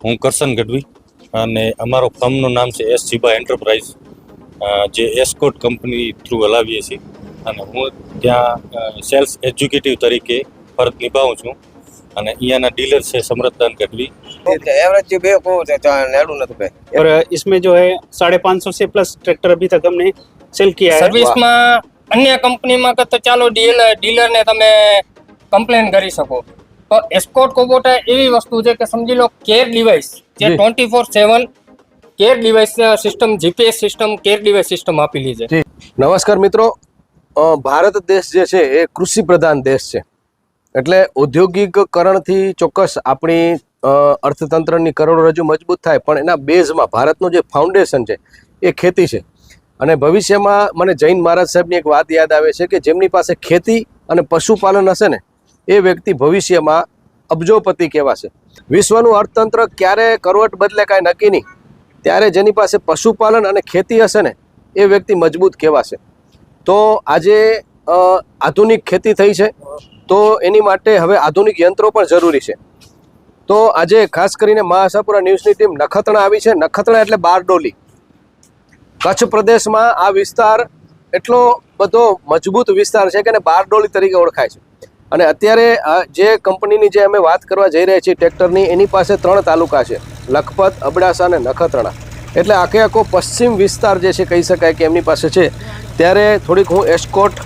હું કરશન ગઢવી અને અમારો ફર્મનું નામ છે એસ જીબા એન્ટરપ્રાઇઝ અ, જે એસ્કોટ કંપની થ્રુ હલાવીએ છીએ અને હું ત્યાં સેલ્સ એક્ઝિક્યુટિવ તરીકે ફરજ નિભાવું છું અને અહીંયાના ડીલર છે સમરતદાન ગઢવી एवरेज जो बे को नेड़ू न पे और इसमें जो है साढ़े पाँच सौ से प्लस ट्रैक्टर अभी तक हमने सेल किया है સર્વિસમાં અન્ય કંપનીમાં કરતા ચાલો ડીલર ડીલરને તમે કમ્પ્લેન કરી શકો તો એસ્કોટ કોબોટા એવી વસ્તુ છે કે સમજી લો કેર ડિવાઇસ જે twenty four seven care device system GPS system care device system આપેલી છે. નમસ્કાર મિત્રો. ભારત દેશ જે છે એ કૃષિ પ્રધાન દેશ છે. એટલે ઔદ્યોગિકકરણથી ચોક્કસ આપણી અર્થતંત્રની કરોડરજ્જુ મજબૂત થાય પણ એના બેઝમાં ભારતનું જે ફાઉન્ડેશન છે એ ખેતી છે. અને ભવિષ્યમાં મને જૈન મહારાજ સાહેબની એક વાત યાદ આવે છે કે જેમની પાસે ખેતી અને પશુપાલન હશે ને એ વ્યક્તિ ભવિષ્યમાં અબજોપતિ કહેવાશે. વિશ્વનું અર્થતંત્ર ક્યારે કરવટ બદલે કાંઈ નક્કી નહીં. ત્યારે જેની પાસે પશુપાલન અને ખેતી હશે ને, એ વ્યક્તિ મજબૂત કહેવાશે. તો આજે આધુનિક ખેતી થઈ છે, તો એની માટે હવે આધુનિક યંત્રો પણ જરૂરી છે. તો આજે ખાસ કરીને મહાસાપુરા ન્યૂઝની ટીમ નખત્રણા આવી છે. નખત્રણા એટલે બારડોલી. કચ્છ પ્રદેશમાં આ વિસ્તાર એટલો બધો મજબૂત વિસ્તાર છે કે બારડોલી તરીકે ઓળખાય છે. અને અત્યારે જે કંપનીની જે અમે વાત કરવા જઈ રહ્યા છીએ, ટ્રેક્ટરની, એની પાસે ત્રણ તાલુકા છે. લખપત, અબડાસા અને નખત્રાણા. એટલે આખે આખો પશ્ચિમ વિસ્તાર જે છે, કહી શકાય કે એમની પાસે છે. ત્યારે થોડીક હું એસ્કોટ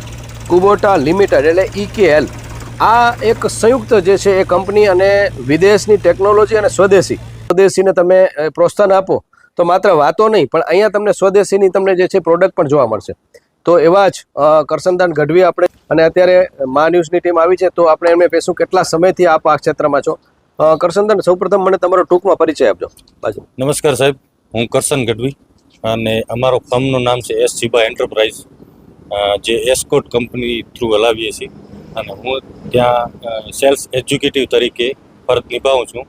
કુબોટા લિમિટેડ એટલે ઈકેએલ આ એક સંયુક્ત જે છે, એ કંપની અને વિદેશની ટેકનોલોજી અને સ્વદેશી. સ્વદેશીને તમે પ્રોત્સાહન આપો, તો માત્ર વાતો નહીં, પણ અહીંયા તમને સ્વદેશીની તમને જે છે, પ્રોડક્ટ પણ જોવા મળશે. તો એવા જ કરસનદાન ગઢવી આપણે અને અત્યારે મા ન્યૂઝની ટીમ આવી છે તો આપણે એમને કહીશું કેટલા સમયથી આપ આ ક્ષેત્રમાં છો? કરસનદાન સૌપ્રથમ મને તમારો ટૂંકમાં પરિચય આપજો. બાજુ. નમસ્કાર સાહેબ હું કરસન ગઢવી અને અમારો ફર્મનું નામ છે એસ જીબા એન્ટરપ્રાઇઝ જે એસ્કોટ કંપની થ્રુ હલાવીએ છીએ. અને હું ત્યાં સેલ્સ એજ્યુકેટિવ તરીકે ફરજ નિભાવું છું.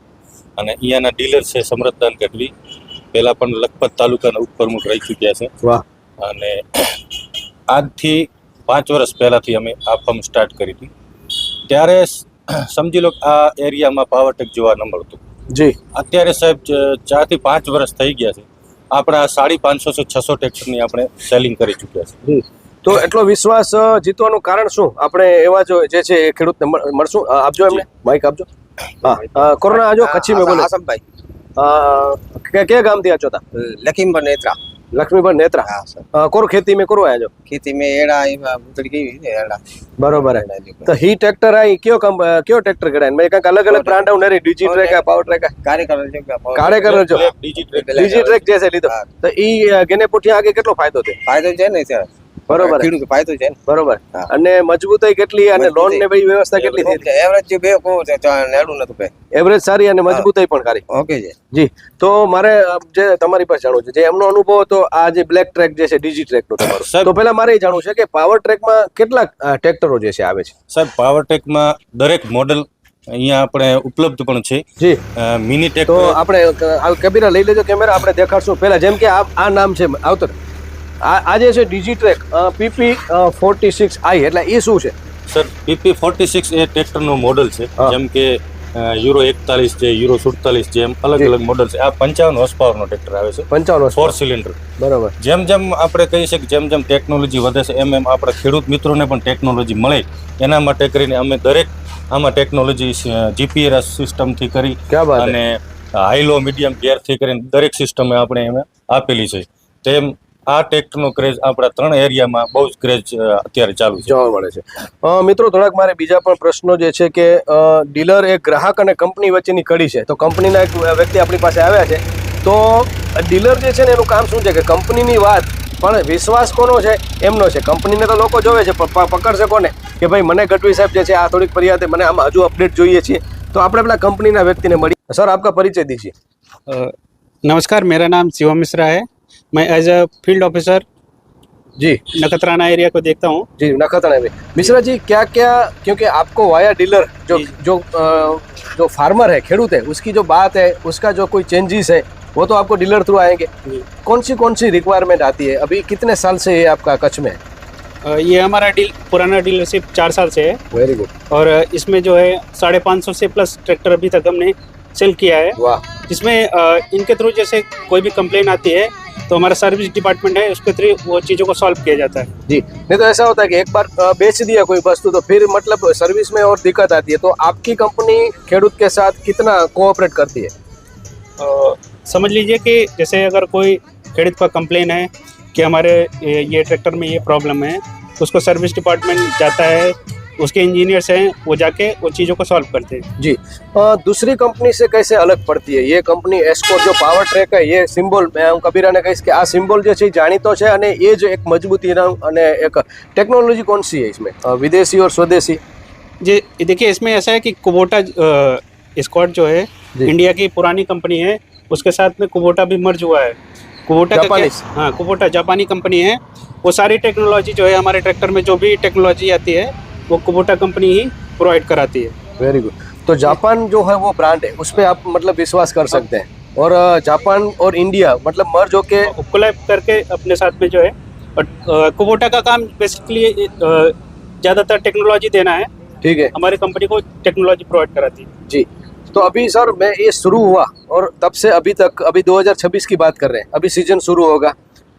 અને અહીંયાના ડીલર છે સમરતદાન ગઢવી. પહેલાં પણ લખપત તાલુકાના ઉપપ્રમુખ રહી ચૂક્યા છે. વાહ. અને આજથી પાંચ વર્ષ પહેલાંથી અમે આ ફર્મ સ્ટાર્ટ કરી હતી. ત્યારે સમજી લો આ એરિયામાં પાવરટેક જોવા ન મળતું. જી. અત્યારે સાહેબ ચારથી પાંચ વર્ષ થઈ ગયા છે. આપણા સાડી પાંચસો છસો ટ્રેક્ટરની આપણે સેલિંગ કરી ચૂક્યા છે. તો એટલો વિશ્વાસ જીતવાનું કારણ શું? આપણે એવા જો જે છે એ ખેડૂતને મળશું? આપજો એમને. માઇક આપજો. હા. કોરોના આજો કચ્છી મેં બોલો આસમભાઈ. કે ગામથી આચો હતા લખીમપર નેત્રા. લક્ષ્મીભાઈ નેત્રા હા સર કોર ખેતી મેં કરવા જો ખેતી મેં એડા એમાં ભૂતડી કેવી છે એડા બરોબર હે તો હી ટ્રેક્ટર આઈ કયો કમ કયો ટ્રેક્ટર ગણાય મેં કાંક અલગ અલગ બ્રાન્ડ ઉનરી ડીજી ટ્રેક પાવર ટ્રેક કાર્ય કરો જો કાર્ય કરો જો ડીજી ટ્રેક ડીજી ટ્રેક જે છે લીધો તો ઈ ગેને પોઠિયા આગે કેટલો ફાયદો છે ફાયદો છે ને સર બરોબર. ખેડૂત ફાયદો છે બરોબર. અને મજબૂતાઈ કેટલી અને લોન. ને ભાઈ વ્યવસ્થા કેટલી થઈ? એવરેજ જે બે કો નેડું નતું પે એવરેજ સારી અને મજબૂતાઈ પણ સારી. ઓકે છે. જી. તો મારે જે તમારી પાસે જાણવું છે જે એમનો અનુભવ હતો આ જે બ્લેક ટ્રેક જે છે ડીજી ટ્રેક નો તમારો. તો પહેલા મારે એ જાણવું છે કે પાવર ટ્રેકમાં કેટલા ટ્રેક્ટરો જે છે આવે છે? સાહેબ પાવરટેકમાં દરેક મોડલ અહીંયા આપણે ઉપલબ્ધ પણ છે. જી. મિની ટેક તો આપણે કેમેરા લઈ લેજો કેમેરા આપણે દેખાડશું. પહેલા જેમ કે આ નામ છે આવતર. આ જે છે Digitrac PP forty six I એટલે એ શું છે? સર પીપી ફોર્ટી સિક્સ એ ટ્રેક્ટરનું મોડલ છે. જેમ કે યુરો એકતાલીસ છે યુરો સુડતાલીસ છે એમ અલગ અલગ મોડલ છે. આ પંચાવન હોર્સ પાવરનો ટ્રેક્ટર આવે છે. પંચાવન ફોર સિલિન્ડર બરાબર. જેમ જેમ આપણે કહી શકીએ જેમ જેમ ટેકનોલોજી વધે છે એમ એમ આપણા ખેડૂત મિત્રોને પણ ટેકનોલોજી મળે. એના માટે કરીને અમે દરેક આમાં ટેકનોલોજી જીપીએસ સિસ્ટમથી કરી અને હાઈ લો મીડિયમ ગેરથી કરીને દરેક સિસ્ટમે આપણે એમ આપેલી છે. તેમ આ ટેક્ટરનો ક્રેઝ આપણા ત્રણ એરિયામાં બહુ જ ક્રેઝ અત્યારે ચાલુ છે. જોવા મળે છે. મિત્રો થોડાક મારે બીજા પણ પ્રશ્નો જે છે કે ડીલર એ ગ્રાહક અને કંપની વચ્ચેની કડી છે. તો કંપનીના એક વ્યક્તિ આપણી પાસે આવ્યા છે. તો ડીલર જે છે ને એનું કામ શું છે કે કંપનીની વાત પણ વિશ્વાસ કોનો છે? એમનો છે. કંપનીને તો લોકો જોવે છે પકડશે કોને? કે ભાઈ મને ગઢવી સાહેબ જે છે આ થોડીક ફરિયાદ મને આમાં હજુ અપડેટ જોઈએ છીએ. તો આપણે પેલા કંપનીના વ્યક્તિને મળી સર આપકા પરિચય દીજીએ. નમસ્કાર મેરા નામ શિવમ મિશ્રા હૈ. मैं एज अ फ़ील्ड ऑफिसर जी। नखत्राना एरिया को देखता हूँ। जी नखत्राना में। मिश्रा जी क्या क्या क्योंकि आपको वाया डीलर जो जो। जो फार्मर है खेडूत है उसकी जो बात है उसका जो कोई चेंजेस है वो तो आपको डीलर थ्रू आएँगे। कौन सी कौन सी रिक्वायरमेंट आती है? अभी कितने साल से ये आपका कच्छ में है? ये हमारा डील पुराना डीलरशिप चार साल से है। वेरी गुड और इसमें जो है साढ़े पाँच सौ से प्लस ट्रैक्टर अभी तक हमने सेल किया है। वाह। जिसमें इनके थ्रू जैसे कोई भी कंप्लेन आती है तो हमारा सर्विस डिपार्टमेंट है उसके थ्रू वो चीज़ों को सॉल्व किया जाता है। जी नहीं तो ऐसा होता है कि एक बार बेच दिया कोई वस्तु तो फिर मतलब सर्विस में और दिक्कत आती है तो आपकी कंपनी खेडूत के साथ कितना कोऑपरेट करती है? अ, समझ लीजिए कि जैसे अगर कोई खेड़ित का कंप्लेन है कि हमारे ये ट्रैक्टर में ये प्रॉब्लम है उसको सर्विस डिपार्टमेंट जाता है उसके इंजीनियर्स हैं वो जाके वो चीज़ों को सॉल्व करते हैं जी अ, दूसरी कंपनी से कैसे अलग પડતી है ये कंपनी एस्कोट जो पावर ट्रेक है ये સિમ્બોલ મેં હું કબીરાને કહીશ કે આ સિમ્બોલ જે છે એ જાણીતો છે અને એ જ એક મજબૂતીનો અને એક ટેકનોલોજી कौन सी है इसमें अ, विदेशी और स्वदेशी जी देखिए इसमें ऐसा है कि कुबोटा स्कॉट जो है जी। इंडिया की पुरानी कंपनी है उसके साथ में कुबोटा भी मर्ज हुआ है कुबोटा का जापानीज। क्या- हाँ कुबोटा जापानी कंपनी है वो सारी टेक्नोलॉजी जो है हमारे ट्रैक्टर में जो भी टेक्नोलॉजी आती है वो कुबोटा कंपनी ही प्रोवाइड कराती है। वेरी गुड तो जापान जो है वो ब्रांड है उस पर आप मतलब विश्वास कर सकते हैं। और जापान और इंडिया मतलब मर्ज होके कोलैब करके अपने साथ में जो है और कुबोटा का काम बेसिकली ज़्यादातर टेक्नोलॉजी देना है। ठीक है। हमारी कंपनी को टेक्नोलॉजी प्रोवाइड कराती है। जी। तो अभी सर मैं ये शुरू हुआ और तब से अभी तक अभी 2026 की बात कर रहे हैं। अभी सीज़न शुरू होगा।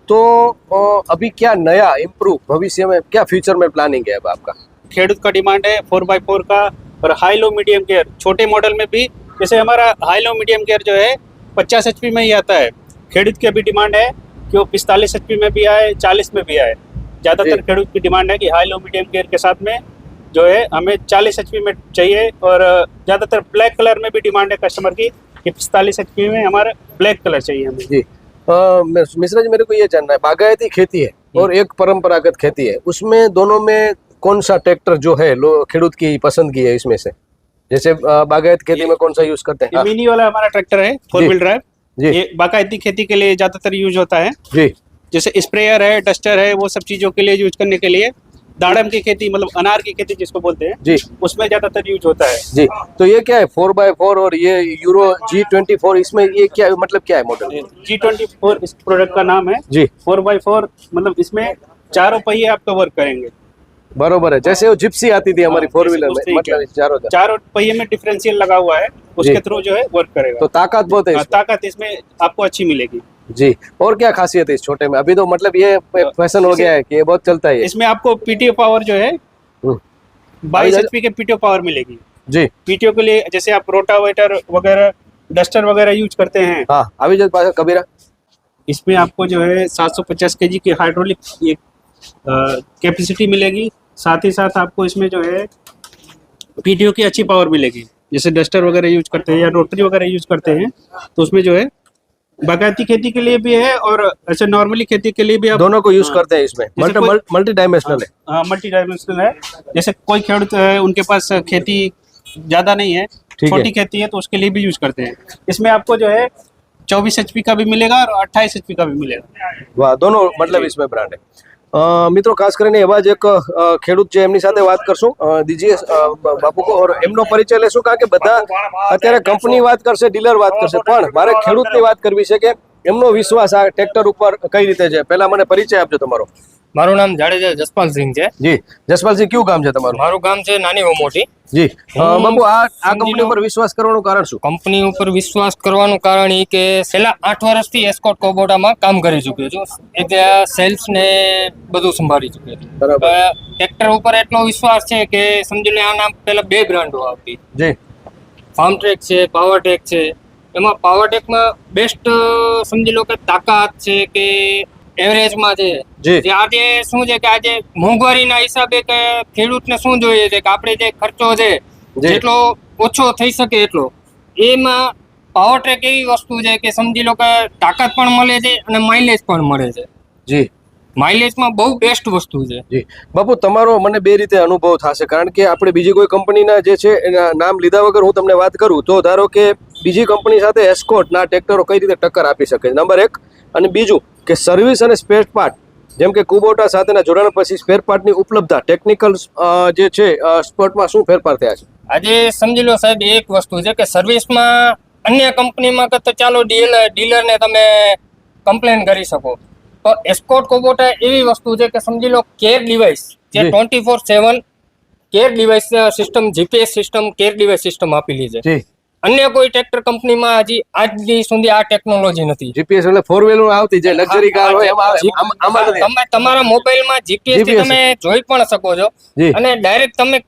तो अभी क्या नया इम्प्रूव भविष्य में क्या फ्यूचर में प्लानिंग है अब आपका? खेडूत का डिमांड है फोर बाई फोर का और हाई लो मीडियम गियर छोटे मॉडल में भी जैसे हमारा हाई लो मीडियम गियर जो है पचास एच में ही आता है। खेडूत की अभी डिमांड है कि वो पिस्तालीस एच में भी आए चालीस में भी आए। ज़्यादातर। खेडूत की डिमांड है कि हाई लो मीडियम गियर के साथ में जो है हमें चालीस एच में चाहिए और ज़्यादातर ब्लैक कलर में भी डिमांड है कस्टमर की कि पिस्तालीस एच में हमारा ब्लैक कलर चाहिए हमें। जी। मिश्रा जी मेरे को ये जानना है बागायती खेती है और एक परंपरागत खेती है उसमें दोनों में कौन सा ट्रैक्टर जो है लो खेडूत की पसंद की है इसमें से? जैसे बागायत खेती में कौन सा यूज़ करते हैं? हाँ, मिनी वाला हमारा ट्रैक्टर है फोर व्हील ड्राइव जी। ये बाकायदी खेती के लिए ज़्यादातर यूज़ होता है। जी। जैसे स्प्रेयर है डस्टर है वो सब चीज़ों के लिए यूज़ करने के लिए दाड़म की खेती मतलब अनार की खेती जिसको बोलते हैं जी। उसमें ज़्यादातर यूज़ होता है। जी। तो ये क्या है फोर बाय फोर और ये यूरो जी ट्वेंटी फोर इसमें ये क्या मतलब क्या है मॉडल जी ट्वेंटी फोर इस प्रोडक्ट का नाम है। जी। फोर बाई फोर मतलब इसमें चारों पहिए आपका वर्क करेंगे। बरोबर है। जैसे वो जिप्सी आती थी हमारी हाँ, फोर व्हीलर में ही मतलब चारों चारों पहिए में डिफरेंशियल लगा हुआ है उसके थ्रू जो है वर्क करेगा। तो ताकत बहुत है हाँ, ताकत इसमें आपको अच्छी मिलेगी। जी और क्या खासियत है इस छोटे में? अभी तो मतलब ये फ़ैशन हो गया है कि ये बहुत चलता है इसमें आपको पीटीओ पावर जो है हम्म, बाईस एचपी एच के पीटीओ पावर मिलेगी। जी। पीटीओ के लिए जैसे आप रोटावेटर वगैरह डस्टर वगैरह यूज़ करते हैं। हाँ अभी जो कबीरा इसमें आपको जो है 750 केजी की हाइड्रोलिक एक कैपेसिटी मिलेगी। साथ ही साथ आपको इसमें जो है पीटीओ की अच्छी पावर मिलेगी। जैसे डस्टर वगैरह यूज़ करते हैं या रोटरी वगैरह यूज़ करते हैं तो उसमें जो है बागायती खेती के लिए भी है और ऐसे नॉर्मली खेती के लिए भी आप दोनों को यूज़ करते हैं हाँ। इसमें। मल्टी डायमेंशनल है। हाँ मल्टी डायमेंशनल है। जैसे कोई खेड़ है उनके पास खेती ज़्यादा नहीं है छोटी खेती है तो उसके लिए भी यूज़ करते हैं। इसमें आपको जो है चौबीस एच का भी मिलेगा और अट्ठाईस एच का भी मिलेगा। वाह दोनों मतलब इसमें ब्रांड है। મિત્રો, ખાસ કરીને એવા જ એક ખેડૂત છે એમની સાથે વાત કરશું. દીજીએ બાપુ કો એમનો પરિચય લેશું, કારણ કે બધા અત્યારે કંપની વાત કરશે, ડીલર વાત કરશે. પણ મારે ખેડૂતની વાત કરવી છે કે એમનો વિશ્વાસ આ ટ્રેક્ટર ઉપર કઈ રીતે છે? પહેલા મને પરિચય આપજો તમારો. મારું નામ જાડેજા જસપાલસિંહ છે. જી જસપાલસિંહ કયું કામ છે તમારું? મારું ગામ છે નાની મોટી જી બાબુ આ આ કંપની ઉપર વિશ્વાસ કરવાનું કારણ શું? કંપની ઉપર વિશ્વાસ કરવાનું કારણ એ કે છેલ્લા આઠ વર્ષથી એસ્કોટ કોબોટામાં કામ કરી ચૂક્યો છું. એટલે સેલ્સ ને બધું સંભાળી ચૂક્યો છું. બરાબર. ટ્રેક્ટર ઉપર એટલો વિશ્વાસ છે કે સમજી લે આના પેલા બે બ્રાન્ડો આવતી. જી. ફાર્મ ટ્રેક છે પાવર ટેક છે. એમાં પાવર ટેકમાં બેસ્ટ સમજી લો કે તાકાત છે કે એવરેજમાં છે. જી. આજે શું છે કે આજે મોંઘવારીના હિસાબે કે ખેડૂતને શું જોઈએ છે કે આપણે જે ખર્ચો છે જેટલો ઓછો થઈ શકે એટલો. એમાં પાવર ટ્રેક એવી વસ્તુ છે કે સમજી લો કે તાકાત પણ મળે છે અને માઇલેજ પણ મળે છે. જી. માઇલેજમાં બહુ બેસ્ટ વસ્તુ છે. જી. બાપુ તમારો મને બે રીતે અનુભવ થશે. કારણ કે આપણે બીજી કોઈ કંપનીના જે છે એના નામ લીધા વગર હું તમને વાત કરું. તો ધારો કે બીજી કંપની સાથે એસ્કોટના ટ્રેક્ટરો કઈ રીતે ટક્કર આપી શકે નંબર એક. અને બીજું કે સર્વિસ અને સ્પેર પાર્ટ જેમ કે કુબોટા સાથેના જોડાણ પછી સ્પેર પાર્ટની ઉપલબ્ધતા ટેકનિકલ જે છે સ્પોર્ટમાં શું ફેરફાર થયા છે? આજે સમજી લો સાહેબ એક વસ્તુ છે કે સર્વિસમાં અન્ય કંપનીમાં તો ચાલો ડીલર ડીલરને તમે કમ્પ્લેન કરી શકો. તો એસ્કોટ કોબોટા એવી વસ્તુ છે કે સમજી લો કેર ડિવાઇસ જે. Twenty four seven care device system GPS system care device system આપેલી છે. અન્ય કોઈ ટ્રેક્ટર કંપનીમાં હજી આજની સુધી આ ટેકનોલોજી નથી. જીપીએસ એટલે ફોર વ્હીલર આવતી જે લક્ઝરી કાર હોય એમાં આમાં તમે તમારા મોબાઈલમાં જીપીએસથી તમે જોઈ પણ શકો છો. અને ડાયરેક્ટ તમે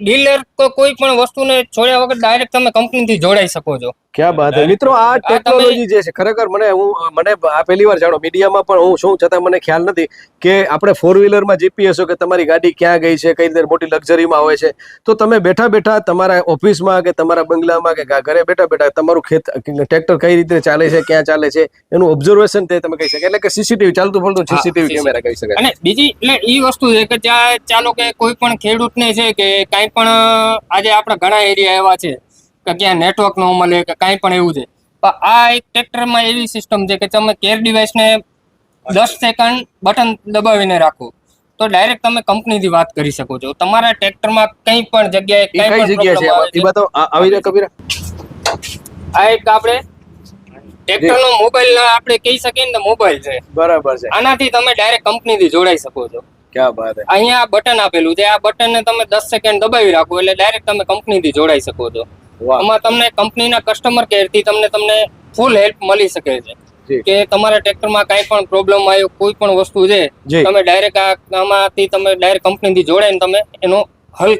ડીલર કોઈ પણ વસ્તુને છોડ્યા વગર ડાયરેક્ટ તમે કંપનીથી જોડાઈ શકો છો. ક્યાં બાત હે? મિત્રો આ ટેકનોલોજી જે છે ખરેખર મને હું મને આ પહેલી વાર જાણો મીડિયામાં પણ હું શું છતાં મને ખ્યાલ નથી કે આપણે ફોર વ્હીલરમાં જીપીએસ કે તમારી ગાડી ક્યાં ગઈ છે કઈ રીતે મોટી લક્ઝરીમાં હોય છે તો તમે બેઠા બેઠા તમારા ઓફિસમાં કે તમારા બંગલામાં કે ઘરે બેઠા બેઠા તમારું ખેત ટ્રેક્ટર કઈ રીતે ચાલે છે ક્યાં ચાલે છે એનું ઓબ્ઝર્વેશન તે તમે કહી શકો. એટલે કે સીસીટીવી ચાલતું ફરતું સીસીટીવી કેમેરા કહી શકાય. અને બીજી એટલે એ વસ્તુ છે કે ત્યાં ચાલો કે કોઈ પણ ખેડૂતને છે કે કાંઈ પણ આજે આપણા ઘણા એરિયા એવા છે કે ક્યાં નેટવર્ક ન મળે કે કાંઈ પણ એવું છે. પણ આ એક ટ્રેક્ટરમાં એવી સિસ્ટમ છે કે તમે કેર ડિવાઇસને દસ સેકન્ડ બટન દબાવીને રાખો. તો ડાયરેક્ટ તમે કંપનીથી વાત કરી શકો છો. તમારા ટ્રેક્ટરમાં કંઈ પણ જગ્યાએ કંઈ પણ જગ્યા છે? આવે એ બતાવો આ- આવી રહ્યા કબીરા? આ એક આપણે ટ્રેક્ટરનો મોબાઈલ આપણે કહી શકીએ ને મોબાઈલ છે. બરાબર છે. આનાથી તમે ડાયરેક્ટ કંપનીથી જોડાઈ શકો છો. ક્યાં અહીંયા બટન આપેલું છે. આ બટનને તમે દસ સેકન્ડ દબાવી રાખો એટલે ડાયરેક્ટ તમે કંપનીથી જોડાઈ શકો છો. આમાં તમને કંપનીના કસ્ટમર કેરથી તમને તમને ફૂલ હેલ્પ મળી શકે છે. કે તમારા ટ્રેક્ટરમાં કાંઈ પણ પ્રોબ્લેમ આવ્યો કોઈ પણ વસ્તુ છે તમે ડાયરેક્ટ આમાંથી તમે ડાયરેક્ટ કંપનીથી જોડાઈને તમે એનો હલ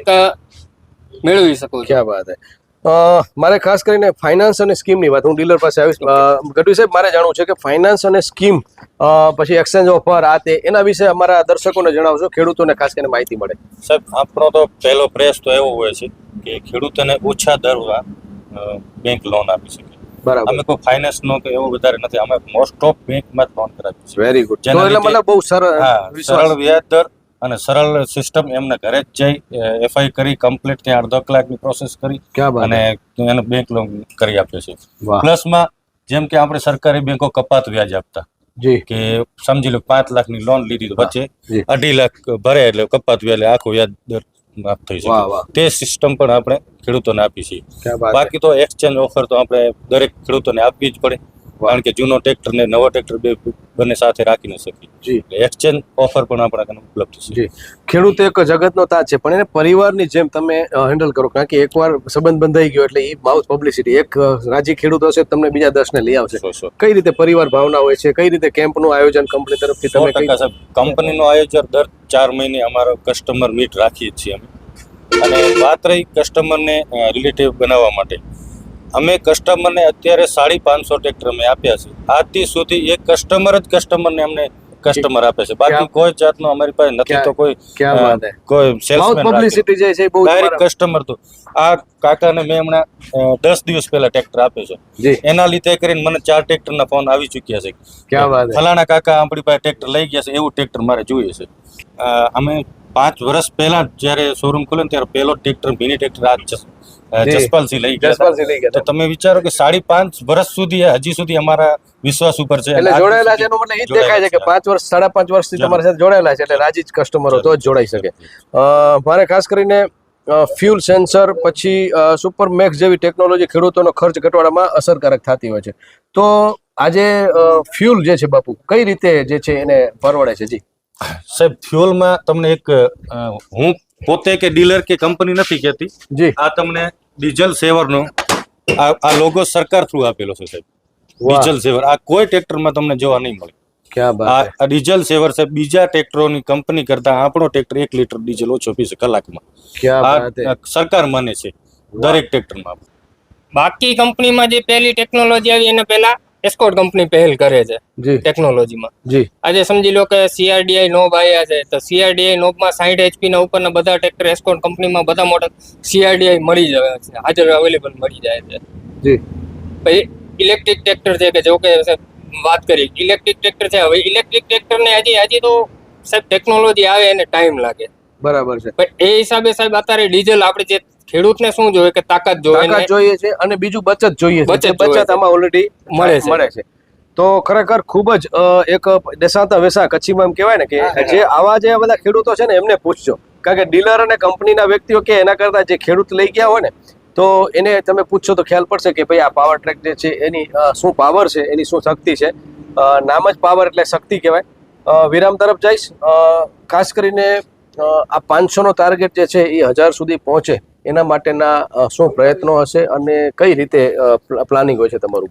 મેળવી શકો છો. ક્યાં વાત અ, મારે ખાસ કરીને ફાઇનાન્સ અને સ્કીમની વાત હું ડીલર પાસે આવીશ. ગઢવી સાહેબ મારે જાણવું છે કે ફાઇનાન્સ અને સ્કીમ પછી એક્સચેન્જ ઓફર આ તે એના વિશે અમારા દર્શકોને જણાવશો ખેડૂતોને ખાસ કરીને માહિતી મળે. સાહેબ આપણો તો પહેલો પ્રયાસ તો એવો હોય છે કે ખેડૂતોને ઓછા દરમાં બેંક લોન આપી શકે. બરાબર. અમે કોઈ ફાઇનાન્સ નો કે એવો વધારે નથી અમે મોસ્ટ ઓફ બેંકમાં જ લોન કરાવીએ છીએ વેરી ગુડ એટલે મતલબ બહુ સરળ સરળ વ્યાજ દર અને સરળ સિસ્ટમ એમને ઘરે જ જઈ એફઆઈ કરી કમ્પ્લીટ ત્યાં અડધો કલાકની પ્રોસેસ કરી અને એને બેંક લોન કરી આપે છે. પ્લસમાં જેમ કે આપણે સરકારી બેંકો કપાત વ્યાજ આપતા. કે સમજી લો પાંચ લાખની લોન લીધી વચ્ચે અઢી લાખ ભરે એટલે કપાત વ્યાજ આખો વ્યાજ દર માફ થઈ શકે. તે સિસ્ટમ પણ આપણે ખેડૂતોને આપી છીએ. બાકી તો એક્સચેન્જ ઓફર તો આપણે દરેક ખેડૂતોને આપવી જ પડે. કારણ કે જૂનો ટ્રેક્ટર ને નવો ટ્રેક્ટર બે બંને સાથે રાખી ન શકીએ. એક્સચેન્જ ઓફર પણ આપણા કને ઉપલબ્ધ છે. જી. ખેડૂત એક જગતનો તાજ છે પણ એને પરિવારની જેમ તમે હેન્ડલ કરો કારણ કે એકવાર સંબંધ બંધાઈ ગયો એટલે એ માઉથ પબ્લિસિટી એક રાજી ખેડૂત હશે તમને બીજા દસને લઈ આવશે. કઈ રીતે પરિવાર ભાવના હોય છે કઈ રીતે કેમ્પનું આયોજન કંપની તરફથી તમે ટકા આયોજન દર ચાર મહિને અમારો કસ્ટમર મીટ રાખીએ છીએ અમે. અને વાત રહી કસ્ટમરને રિલેટિવ બનાવવા માટે. અમે કસ્ટમરને અત્યારે સાડી પાંચસો ટ્રેક્ટર અમે આપ્યા છે. આજથી સુધી એક કસ્ટમર જ કસ્ટમરને અમને કસ્ટમર આપે છે. બાકી કોઈ જાતનો અમારી પાસે નથી તો કોઈ કોઈ સેલ્સમેન પબ્લિસિટી જે છે બહુ ડાયરેક્ટ કસ્ટમર તો. આ કાકાને મેં હમણાં દસ દિવસ પહેલા ટ્રેક્ટર આપ્યો છે. એના લીધે કરીને મને ચાર ટ્રેક્ટરના ફોન આવી ચૂક્યા છે. ફલાણા કાકા આપણી પાસે ટ્રેક્ટર લઈ ગયા છે. એવું ટ્રેક્ટર મારે જોઈએ છે. અમે પાંચ વર્ષ પહેલા જ્યારે શોરૂમ ખોલે ને ત્યારે પહેલો ટ્રેક્ટર મિની ટ્રેક્ટર આ જસ- જસપાલસિંહ લઈ ગયા જસપાલસિંહ લઈ ગયા તો તમે વિચારો કે સાડી પાંચ વર્ષ સુધી હજી સુધી અમારા વિશ્વાસ ઉપર છે. એટલે જોડાયેલા છે એનું મને એ દેખાય છે કે પાંચ વર્ષ સાડા પાંચ વર્ષથી. તમારી સાથે જોડાયેલા છે એટલે રાજી જ કસ્ટમરો તો જ જોડાઈ શકે. મારે ખાસ કરીને ફ્યુલ સેન્સર પછી સુપર મેક્સ જેવી ટેકનોલોજી ખેડૂતોનો ખર્ચ ઘટાડવામાં અસરકારક થતી હોય છે. તો આજે ફ્યુલ જે છે બાપુ કઈ રીતે જે છે એને પરવડે છે? જી. સાહેબ ફ્યુઅલમાં તમને એક હું પોતે કે ડીલર કે કંપની નથી કહેતી. જી. આ તમને ડીઝલ સેવરનો આ આ લોગો સરકાર થ્રુ આપેલો છે સાહેબ. Diesel saver. આ કોઈ ટ્રેક્ટરમાં તમને જોવા નહીં મળે. આ ડીઝલ સેવર છે બીજા ટ્રેક્ટરોની કંપની કરતા આપણો ટ્રેક્ટર એક લીટર ડીઝલ ઓછો પીશે કલાકમાં. સરકાર માને છે દરેક ટ્રેક્ટરમાં. બાકી કંપનીમાં જે પહેલી ટેકનોલોજી આવી એને પહેલા એસ્કોટ કંપની પહેલ કરે છે ટેકનોલોજીમાં જી. આજે સમજી લો કે સીઆરડીઆઈ નોબ આવ્યા છે તો સીઆરડીઆઈ નોબમાં સાઠ એચપી ના ઉપરના બધા ટ્રેક્ટર એસ્કોટ કંપનીમાં બધા મોટા સીઆરડીઆઈ મળી જાય છે. હાજર અવેલેબલ મળી જાય છે. જી. પછી ઇલેક્ટ્રિક ટ્રેક્ટર છે કે જો કે વાત કરી ઇલેક્ટ્રિક ટ્રેક્ટર છે. હવે ઇલેક્ટ્રિક ટ્રેક્ટરને હજી હજી તો સાહેબ ટેકનોલોજી આવે એને ટાઈમ લાગે. બરાબર છે. પણ એ હિસાબે સાહેબ અત્યારે ડીઝલ આપણે જે ખેડૂતને શું જોઈએ કે તાકાત જોઈએ તાકાત જોઈએ છે અને બીજું બચત જોઈએ છે. બચત. આમાં ઓલરેડી મળે છે. મળે છે. તો ખરેખર ખૂબ જ એક દેશાંતા વેસા કચ્છીમાં એમ કહેવાય ને કે જે આવા જે બધા ખેડૂતો છે ને એમને પૂછજો. કારણ કે ડીલર અને કંપનીના વ્યક્તિઓ કે એના કરતા જે ખેડૂત લઈ ગયા હોય ને તો એને તમે પૂછશો તો ખ્યાલ પડશે કે ભાઈ આ પાવર ટ્રેક જે છે એની શું પાવર છે એની શું શક્તિ છે? નામ જ પાવર એટલે શક્તિ કહેવાય. વિરામ તરફ જઈશ. ખાસ કરીને આ પાંચસોનો ટાર્ગેટ જે છે એ હજાર સુધી પહોંચે. એના માટેના શું પ્રયત્નો હશે અને કઈ રીતે પ્લાનિંગ હોય છે તમારું?